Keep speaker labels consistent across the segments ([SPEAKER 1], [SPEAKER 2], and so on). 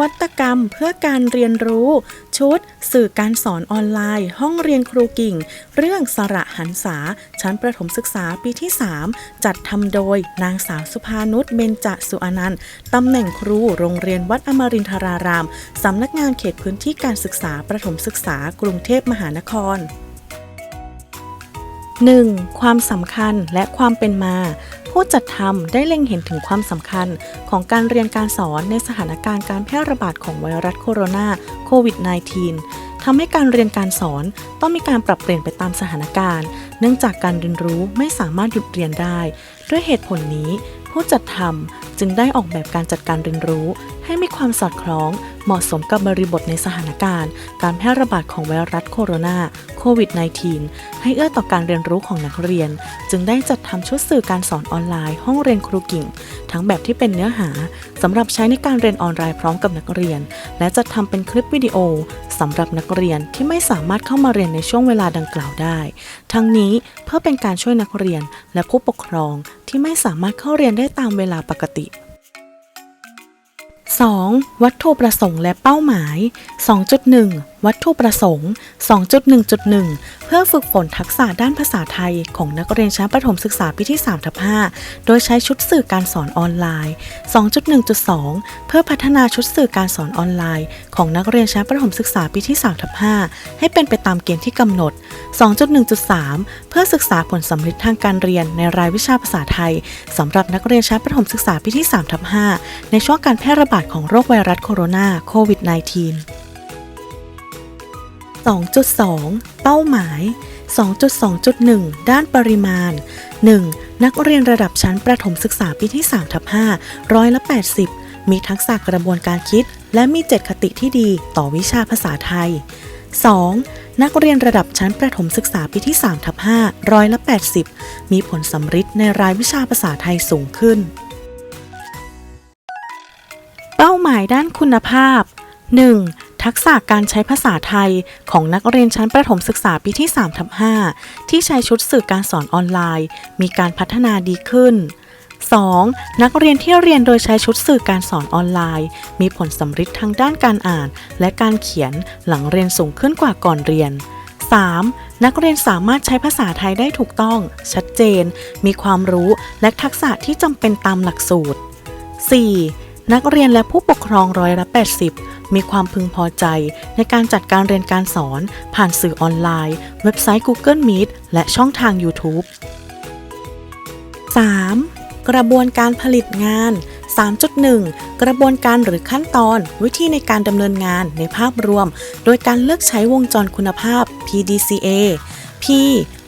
[SPEAKER 1] วัตกรรมเพื่อการเรียนรู้ ชุด สื่อการสอนออนไลน์ ห้องเรียนครูกิ่ง เรื่องสระหันษา ชั้นประถมศึกษาปีที่ 3 จัดทำโดยนางสาวสุภานุชเบญจสุอนันต์ตำแหน่งครูโรงเรียนวัดอมรินทรารามสำนักงานเขตพื้นที่การศึกษาประถมศึกษากรุงเทพมหานคร 1. ความสำคัญและความเป็นมา ผู้จัดทำได้เล็งเห็นถึงความสำคัญของการเรียนการสอนในสถานการณ์การแพร่ระบาดของไวรัสโคโรนาโควิด -19 ทำให้การเรียนการสอนต้องมีการปรับเปลี่ยนไปตามสถานการณ์ เนื่องจากการเรียนรู้ไม่สามารถหยุดเรียนได้ ด้วยเหตุผลนี้ ผู้จัดทำจึงได้ออกแบบการจัดการเรียนรู้ ให้มีความสอดคล้อง เหมาะสมกับบริบทในสถานการณ์ การแพร่ระบาดของไวรัสโคโรนาโควิด -19 ให้เอื้อต่อการเรียนรู้ของนักเรียน จึงได้จัดทำชุดสื่อการสอนออนไลน์ ห้องเรียนครูกิ่ง ทั้งแบบที่เป็นเนื้อหาสำหรับใช้ในการเรียนออนไลน์พร้อมกับนักเรียน และจัดทำเป็นคลิปวิดีโอสำหรับนักเรียนที่ไม่สามารถเข้ามาเรียนในช่วงเวลาดังกล่าวได้ ทั้งนี้เพื่อเป็นการช่วยนักเรียนและผู้ปกครองที่ไม่สามารถเข้าเรียนได้ตามเวลาปกติ 2. วัตถุประสงค์และเป้าหมาย 2.1วัตถุประสงค์ 2.1.1 เพื่อฝึกฝนทักษะด้านภาษาไทยของนักเรียนชั้นประถมศึกษาปีที่3ทับ5โดยใช้ชุดสื่อการสอนออนไลน์ 2.1.2 เพื่อพัฒนาชุดสื่อการสอนออนไลน์ ของนักเรียนชั้นประถมศึกษาปีที่3ทับ5ให้เป็นไปตามเกณฑ์ที่กำหนด 2.1.3 เพื่อศึกษาผลสำเร็จทางการเรียนในรายวิชาภาษาไทยสำหรับนักเรียนชั้นประถมศึกษาปีที่3ทับ5ในช่วงการแพร่ระบาดของโรคไวรัสโคโรนาโควิด -19 2.2 เป้าหมาย 2.2.1 ด้านปริมาณ 1. นักเรียนระดับชั้นประถมศึกษาปีที่3ทับ5ร้อยละ80 มีทักษะกระบวนการคิด และมีเจตคติที่ดีต่อวิชาภาษาไทย 2. นักเรียนระดับชั้นประถมศึกษาปีที่3ทับ5ร้อยละ80 มีผลสำฤทธิ์ในรายวิชาภาษาไทยสูงขึ้น เป้าหมายด้านคุณภาพ 1. ทักษะการใช้ภาษาไทยของนักเรียนชั้นประถมศึกษาปีที่3ทับ5ที่ใช้ชุดสื่อการสอนออนไลน์ มีการพัฒนาดีขึ้น 2. นักเรียนที่เรียนโดยใช้ชุดสื่อการสอนออนไลน์ มีผลสำฤทธิ์ทางด้านการอ่าน และการเขียนหลังเรียนสูงขึ้นกว่าก่อนเรียน 3. นักเรียนสามารถใช้ภาษาไทยได้ถูกต้อง ชัดเจน มีความรู้และทักษะที่จำเป็นตามหลักสูตร 4. นักเรียนและผู้ปกครองร้อยละ80 มีความพึงพอใจในการจัดการเรียนการสอน ผ่านสื่อออนไลน์ เว็บไซต์ Google Meet และช่องทาง YouTube 3. กระบวนการผลิตงาน 3.1 กระบวนการหรือขั้นตอน วิธีในการดำเนินงานในภาพรวม โดยการเลือกใช้วงจรคุณภาพ PDCA P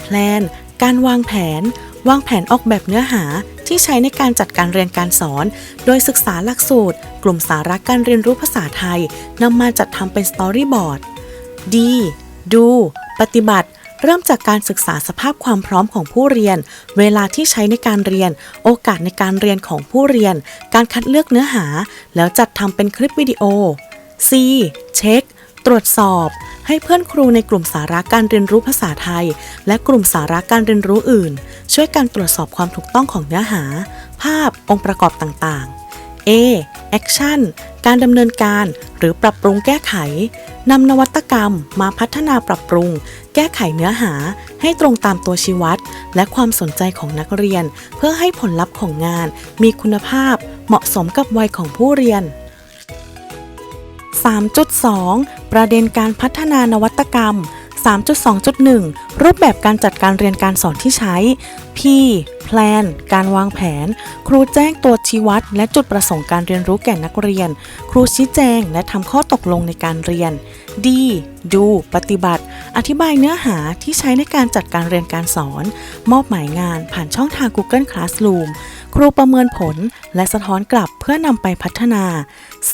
[SPEAKER 1] Plan การวางแผน วางแผนออกแบบเนื้อหา ที่ใช้ในการจัดการเรียนการสอน โดยศึกษาหลักสูตร กลุ่มสาระการเรียนรู้ภาษาไทยนำมาจัดทำเป็นสตอรี่บอร์ด D ดู ปฏิบัติ เริ่มจากการศึกษาสภาพความพร้อมของผู้เรียน เวลาที่ใช้ในการเรียน โอกาสในการเรียนของผู้เรียน การคัดเลือกเนื้อหา แล้วจัดทำเป็นคลิปวิดีโอ C เช็ค ตรวจสอบ ให้เพื่อนครูในกลุ่มสาระการเรียนรู้ภาษาไทย และกลุ่มสาระการเรียนรู้อื่น ช่วยกันตรวจสอบความถูกต้องของเนื้อหา ภาพองค์ประกอบต่างๆ A Action การดำเนินการหรือปรับปรุงแก้ไขนำนวัตกรรมมาพัฒนาปรับปรุง แก้ไขเนื้อหา ให้ตรงตามตัวชี้วัด และความสนใจของนักเรียน เพื่อให้ผลลัพธ์ของงาน มีคุณภาพ เหมาะสมกับวัยของผู้เรียน 3.2 ประเด็นการพัฒนานวัตกรรม 3.2.1 รูปแบบการจัดการเรียนการสอนที่ใช้ P Plan การวางแผน ครูแจ้งตัวชี้วัด และจุดประสงค์การเรียนรู้แก่นักเรียน ครูชี้แจงและทำข้อตกลงในการเรียน D ดู ปฏิบัติ อธิบายเนื้อหาที่ใช้ในการจัดการเรียนการสอน มอบหมายงานผ่านช่องทาง Google Classroom ครูประเมินผลและสะท้อนกลับเพื่อนำไปพัฒนา C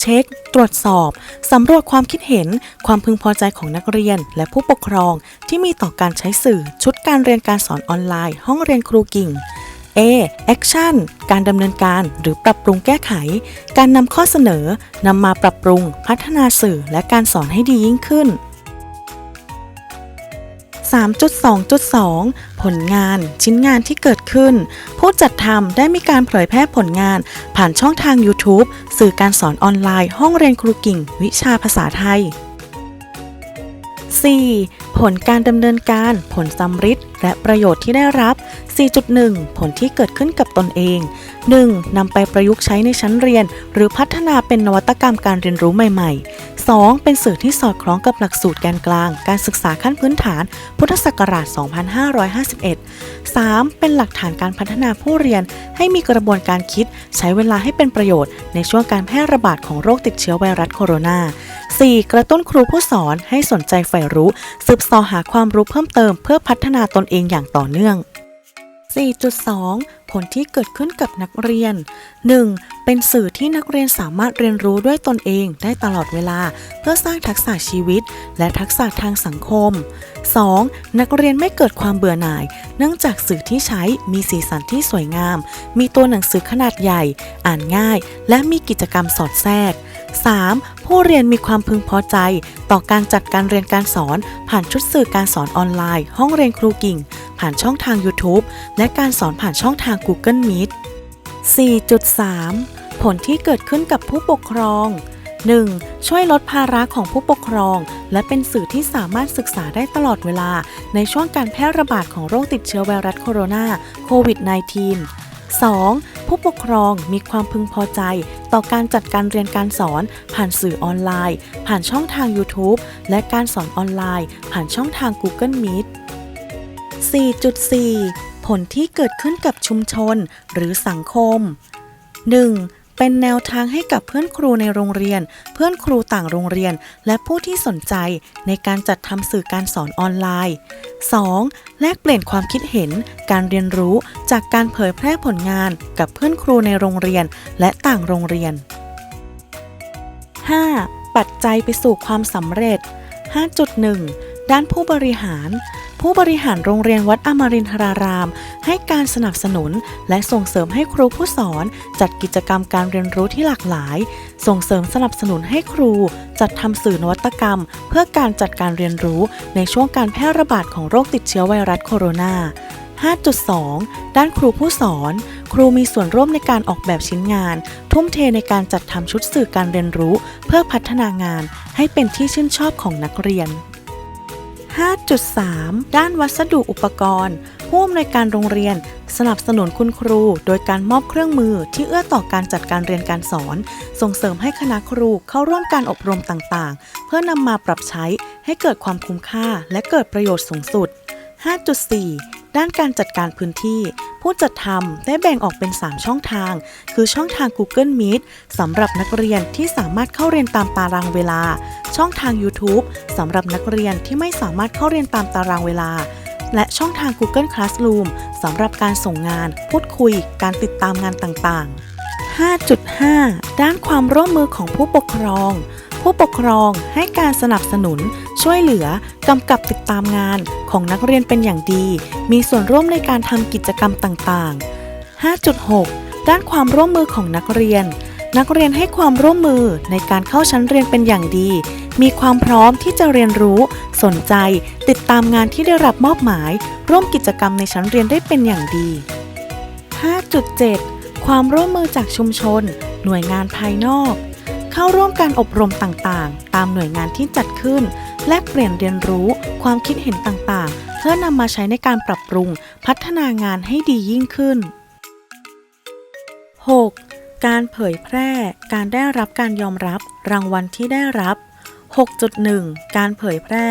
[SPEAKER 1] เช็ค ตรวจสอบ สำรวจความคิดเห็น ความพึงพอใจของนักเรียน และผู้ปกครอง ที่มีต่อการใช้สื่อ ชุดการเรียนการสอนออนไลน์ ห้องเรียนครูกิ่ง A Action การดำเนินการหรือปรับปรุงแก้ไข การนำข้อเสนอนำมาปรับปรุง พัฒนาสื่อและการสอนให้ดียิ่งขึ้น 3.2.2 ผลงานชิ้นงานที่เกิดขึ้น ผู้จัดทำได้มีการเผยแพร่ผลงาน ผ่านช่องทาง YouTube สื่อการสอนออนไลน์ ห้องเรียนครูกิ่ง วิชาภาษาไทย 4. ผลการดำเนินการผลสำฤทธิ์และประโยชน์ที่ได้รับ 4.1 ผลที่เกิดขึ้นกับตนเอง 1. นำไปประยุกต์ใช้ในชั้นเรียน หรือพัฒนาเป็นนวัตกรรมการเรียนรู้ใหม่ ๆ 2. เป็นสื่อที่สอดคล้องกับหลักสูตรแกนกลาง การศึกษาขั้นพื้นฐาน พุทธศักราช 2551 3. เป็นหลักฐานการพัฒนาผู้เรียนให้มีกระบวนการคิด ใช้เวลาให้เป็นประโยชน์ ในช่วงการแพร่ระบาดของโรคติดเชื้อไวรัสโคโรนา 4. กระตุ้นครูผู้สอนให้สนใจใฝ่รู้ สืบสอหาความรู้เพิ่มเติม เพื่อพัฒนาตนเองอย่างต่อเนื่อง 4.2 ผลที่เกิดขึ้นกับนักเรียน 1. เป็นสื่อที่นักเรียนสามารถเรียนรู้ด้วยตนเองได้ตลอดเวลา เพื่อสร้างทักษะชีวิต และทักษะทางสังคม 2. นักเรียนไม่เกิดความเบื่อหน่าย เนื่องจากสื่อที่ใช้มีสีสันที่สวยงาม มีตัวหนังสือขนาดใหญ่ อ่านง่าย และมีกิจกรรมสอดแทรก 3. ผู้เรียนมีความพึงพอใจ ต่อการจัดการเรียนการสอนผ่านชุดสื่อการสอนออนไลน์ ห้องเรียนครูกิ่ง ผ่านช่องทาง YouTube และการสอนผ่านช่องทาง Google Meet 4.3 ผลที่เกิดขึ้นกับผู้ปกครอง 1. ช่วยลดภาระของผู้ปกครอง และเป็นสื่อที่สามารถศึกษาได้ตลอดเวลา ในช่วงการแพร่ระบาดของโรคติดเชื้อไวรัสโคโรนาโควิด -19 2. ผู้ปกครองมีความพึงพอใจ ต่อการจัดการเรียนการสอน ผ่านสื่อออนไลน์ ผ่านช่องทาง YouTube และการสอนออนไลน์ ผ่านช่องทาง Google Meet 4.4 ผลที่เกิดขึ้นกับชุมชนหรือสังคม 1. เป็นแนวทางให้กับเพื่อนครูในโรงเรียน เพื่อนครูต่างโรงเรียน และผู้ที่สนใจในการจัดทำสื่อการสอนออนไลน์ 2. แลกเปลี่ยนความคิดเห็น การเรียนรู้จากการเผยแพร่ผลงานกับเพื่อนครูในโรงเรียนและต่างโรงเรียน 5. ปัจจัยไปสู่ความสำเร็จ 5.1 ด้านผู้บริหาร ผู้บริหารโรงเรียนวัดอมรินทราราม ให้การสนับสนุน และส่งเสริมให้ครูผู้สอน จัดกิจกรรมการเรียนรู้ที่หลากหลาย ส่งเสริมสนับสนุนให้ครู จัดทำสื่อนวัตกรรม เพื่อการจัดการเรียนรู้ในช่วงการแพร่ระบาดของโรคติดเชื้อไวรัสโคโรนา 5.2 ด้านครูผู้สอน ครูมีส่วนร่วมในการออกแบบชิ้นงาน ทุ่มเทในการจัดทำชุดสื่อการเรียนรู้ เพื่อพัฒนางานให้เป็นที่ชื่นชอบของนักเรียน 5.3 ด้านวัสดุอุปกรณ์ ผู้อำนวยการโรงเรียน สนับสนุนคุณครู โดยการมอบเครื่องมือที่เอื้อต่อการจัดการเรียนการสอน ส่งเสริมให้คณะครูเข้าร่วมการอบรมต่างๆ เพื่อนำมาปรับใช้ให้เกิดความคุ้มค่าและเกิดประโยชน์สูงสุด 5.4 ด้านการจัดการพื้นที่ ผู้จัดทำได้แบ่งออกเป็น 3 ช่องทาง คือช่องทาง Google Meet สำหรับนักเรียนที่สามารถเข้าเรียนตามตารางเวลา ช่องทาง YouTube สำหรับนักเรียนที่ไม่สามารถเข้าเรียนตามตารางเวลา และช่องทาง Google Classroom สำหรับการส่งงาน พูดคุย การติดตามงานต่างๆ 5.5 ด้านความร่วมมือของผู้ปกครอง ผู้ปกครองให้การสนับสนุน ช่วยเหลือกำกับติดตามงานของนักเรียนเป็นอย่างดี มีส่วนร่วมในการทำกิจกรรมต่างๆ 5.6 ด้านความร่วมมือของนักเรียน นักเรียนให้ความร่วมมือในการเข้าชั้นเรียนเป็นอย่างดี มีความพร้อมที่จะเรียนรู้ สนใจ ติดตามงานที่ได้รับมอบหมาย ร่วมกิจกรรมในชั้นเรียนได้เป็นอย่างดี 5.7 ความร่วมมือจากชุมชน หน่วยงานภายนอก เข้าร่วมการอบรมต่างๆ ตามหน่วยงานที่จัดขึ้น แลกเปลี่ยนเรียนรู้ความคิดเห็นต่างๆ เพื่อนำมาใช้ในการปรับปรุงพัฒนางานให้ดียิ่งขึ้น 6. การเผยแพร่ การได้รับการยอมรับ รางวัลที่ได้รับ 6.1 การเผยแพร่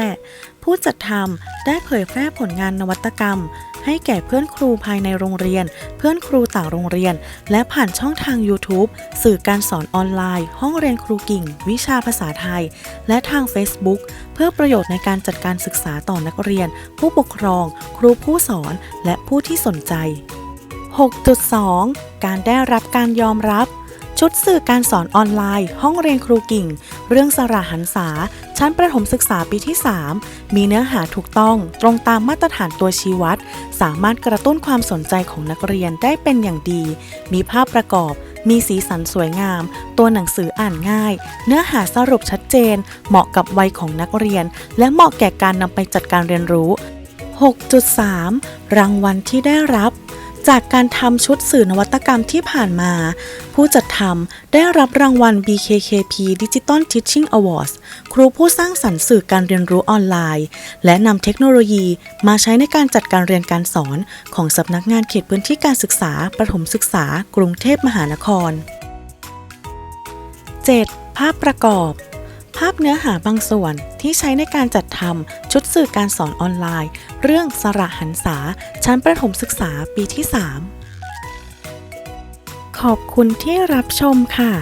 [SPEAKER 1] ผู้จัดทำได้เผยแพร่ผลงานนวัตกรรม ให้แก่เพื่อนครูภายในโรงเรียน เพื่อนครูต่างโรงเรียน และผ่านช่องทาง YouTube สื่อการสอนออนไลน์ ห้องเรียนครูกิ่ง วิชาภาษาไทย และทาง Facebook เพื่อประโยชน์ในการจัดการศึกษาต่อนักเรียน ผู้ปกครอง ครูผู้สอน และผู้ที่สนใจ 6.2 การได้รับการยอมรับ ชุดสื่อการสอนออนไลน์ ห้องเรียนครูกิ่ง เรื่องสระหันษา ชั้นประถมศึกษาปีที่ 3 มีเนื้อหาถูกต้อง ตรงตามมาตรฐานตัวชี้วัด สามารถกระตุ้นความสนใจของนักเรียนได้เป็นอย่างดี มีภาพประกอบ มีสีสันสวยงาม ตัวหนังสืออ่านง่าย เนื้อหาสรุปชัดเจน เหมาะกับวัยของนักเรียน และเหมาะแก่การนำไปจัดการเรียนรู้ 6.3 รางวัลที่ได้รับ จากการทำชุดสื่อนวัตกรรมที่ผ่านมา ผู้จัดทำได้รับรางวัล BKKP Digital Teaching Awards ครูผู้สร้างสรรค์สื่อการเรียนรู้ออนไลน์ และนำเทคโนโลยีมาใช้ในการจัดการเรียนการสอนของสำนักงานเขตพื้นที่การศึกษา ประถมศึกษา กรุงเทพมหานคร 7. ภาพประกอบ ภาพเนื้อหาบางส่วนที่ใช้ในการจัดทำชุดสื่อการสอนออนไลน์ เรื่องสระหันษา ชั้นประถมศึกษาปีที่ 3 ขอบคุณที่รับชมค่ะ